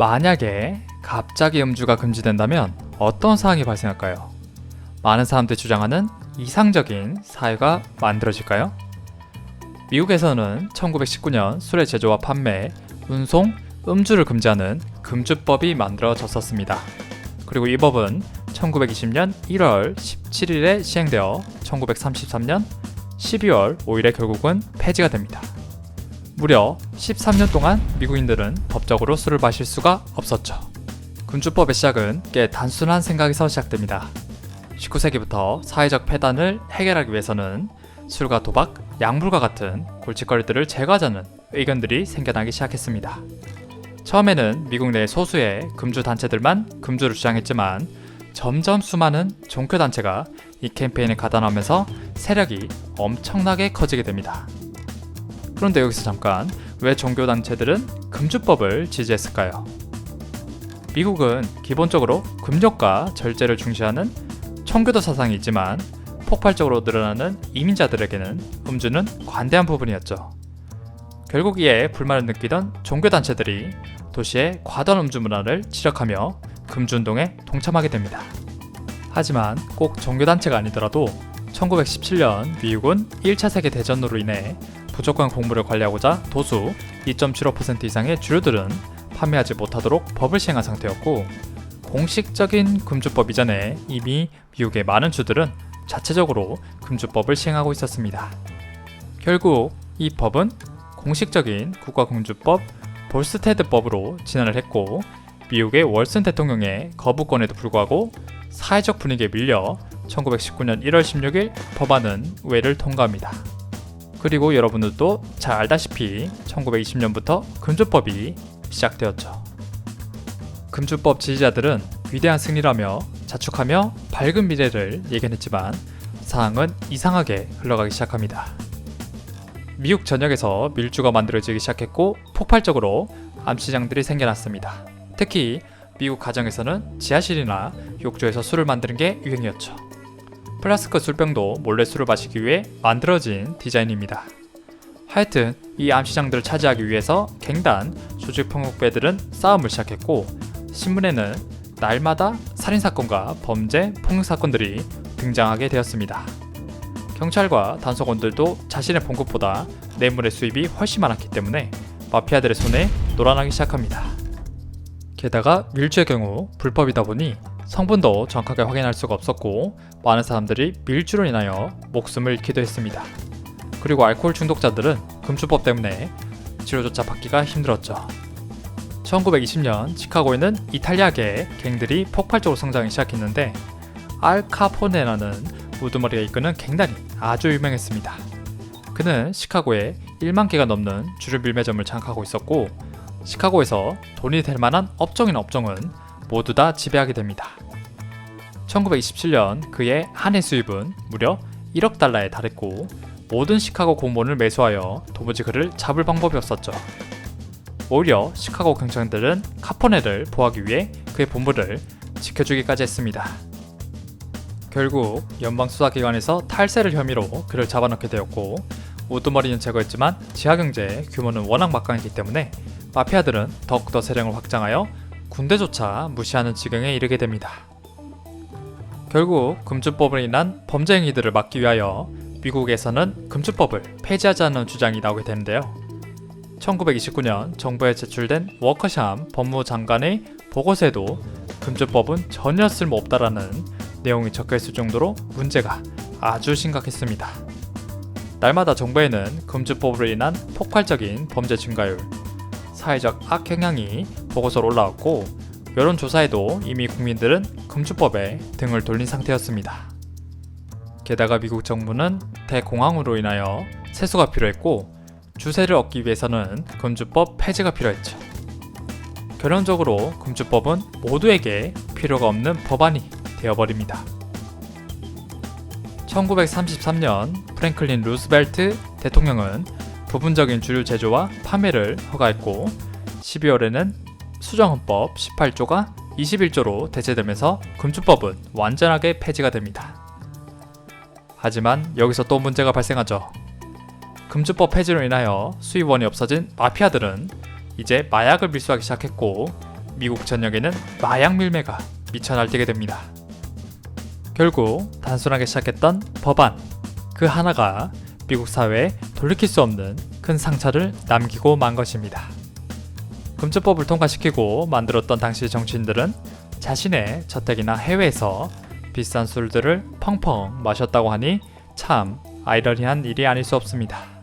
만약에 갑자기 음주가 금지된다면 어떤 상황이 발생할까요? 많은 사람들이 주장하는 이상적인 사회가 만들어질까요? 미국에서는 1919년 술의 제조와 판매, 운송, 음주를 금지하는 금주법이 만들어졌었습니다. 그리고 이 법은 1920년 1월 17일에 시행되어 1933년 12월 5일에 결국은 폐지가 됩니다. 무려 13년 동안 미국인들은 법적으로 술을 마실 수가 없었죠. 금주법의 시작은 꽤 단순한 생각에서 시작됩니다. 19세기부터 사회적 폐단을 해결하기 위해서는 술과 도박, 약물과 같은 골칫거리들을 제거하자는 의견들이 생겨나기 시작했습니다. 처음에는 미국 내 소수의 금주 단체들만 금주를 주장했지만 점점 수많은 종교 단체가 이 캠페인에 가담하면서 세력이 엄청나게 커지게 됩니다. 그런데 여기서 잠깐 왜 종교 단체들은 금주법을 지지했을까요? 미국은 기본적으로 금욕과 절제를 중시하는 청교도 사상이 있지만 폭발적으로 늘어나는 이민자들에게는 음주는 관대한 부분이었죠. 결국 이에 불만을 느끼던 종교단체들이 도시의 과도한 음주 문화를 지적하며 금주운동에 동참하게 됩니다. 하지만 꼭 종교단체가 아니더라도 1917년 미국은 1차 세계대전으로 인해 부족한 공물을 관리하고자 도수 2.75% 이상의 주류들은 판매하지 못하도록 법을 시행한 상태였고 공식적인 금주법 이전에 이미 미국의 많은 주들은 자체적으로 금주법을 시행하고 있었습니다. 결국 이 법은 공식적인 국가금주법 볼스테드법으로 진화를 했고 미국의 월슨 대통령의 거부권에도 불구하고 사회적 분위기에 밀려 1919년 1월 16일 법안은 의회를 통과합니다. 그리고 여러분들도 잘 알다시피 1920년부터 금주법이 시작되었죠. 금주법 지지자들은 위대한 승리라며 자축하며 밝은 미래를 예견했지만 상황은 이상하게 흘러가기 시작합니다. 미국 전역에서 밀주가 만들어지기 시작했고 폭발적으로 암시장들이 생겨났습니다. 특히 미국 가정에서는 지하실이나 욕조에서 술을 만드는 게 유행이었죠. 플라스크 술병도 몰래 술을 마시기 위해 만들어진 디자인입니다. 하여튼 이 암시장들을 차지하기 위해서 갱단 조직 폭력배들은 싸움을 시작했고 신문에는 날마다 살인사건과 범죄, 폭력사건들이 등장하게 되었습니다. 경찰과 단속원들도 자신의 본 것보다 뇌물의 수입이 훨씬 많았기 때문에 마피아들의 손에 놀아나기 시작합니다. 게다가 밀주의 경우 불법이다 보니 성분도 정확하게 확인할 수가 없었고 많은 사람들이 밀주로 인하여 목숨을 잃기도 했습니다. 그리고 알코올 중독자들은 금주법 때문에 치료조차 받기가 힘들었죠. 1920년 시카고에는 이탈리아계 갱들이 폭발적으로 성장하기 시작했는데 알카포네라는 우두머리가 이끄는 갱단이 아주 유명했습니다. 그는 시카고에 1만 개가 넘는 주류 밀매점을 장악하고 있었고 시카고에서 돈이 될 만한 업종인 업종은 모두 다 지배하게 됩니다. 1927년 그의 한 해 수입은 무려 1억 달러에 달했고 모든 시카고 공무원을 매수하여 도무지 그를 잡을 방법이 없었죠. 오히려 시카고 경찰들은 카포네를 보호하기 위해 그의 본부를 지켜주기까지 했습니다. 결국 연방수사기관에서 탈세를 혐의로 그를 잡아넣게 되었고 우두머리는 제거했지만 지하경제 규모는 워낙 막강했기 때문에 마피아들은 더욱더 세력을 확장하여 군대조차 무시하는 지경에 이르게 됩니다. 결국 금주법으로 인한 범죄 행위들을 막기 위하여 미국에서는 금주법을 폐지하자는 주장이 나오게 되는데요. 1929년 정부에 제출된 워커샴 법무장관의 보고서에도 금주법은 전혀 쓸모없다라는 내용이 적혀 있을 정도로 문제가 아주 심각했습니다. 날마다 정부에는 금주법으로 인한 폭발적인 범죄 증가율, 사회적 악영향이 보고서로 올라왔고 여론조사에도 이미 국민들은 금주법에 등을 돌린 상태였습니다. 게다가 미국 정부는 대공황으로 인하여 세수가 필요했고 주세를 얻기 위해서는 금주법 폐지가 필요했죠. 결론적으로 금주법은 모두에게 필요가 없는 법안이 되어버립니다. 1933년 프랭클린 루스벨트 대통령은 부분적인 주류 제조와 판매를 허가했고 12월에는 수정헌법 18조가 21조로 대체되면서 금주법은 완전하게 폐지가 됩니다. 하지만 여기서 또 문제가 발생하죠. 금주법 폐지로 인하여 수입원이 없어진 마피아들은 이제 마약을 밀수하기 시작했고 미국 전역에는 마약 밀매가 미쳐 날뛰게 됩니다. 결국 단순하게 시작했던 법안 그 하나가 미국 사회에 돌이킬 수 없는 큰 상처를 남기고 만 것입니다. 금주법을 통과시키고 만들었던 당시 정치인들은 자신의 저택이나 해외에서 비싼 술들을 펑펑 마셨다고 하니 참 아이러니한 일이 아닐 수 없습니다.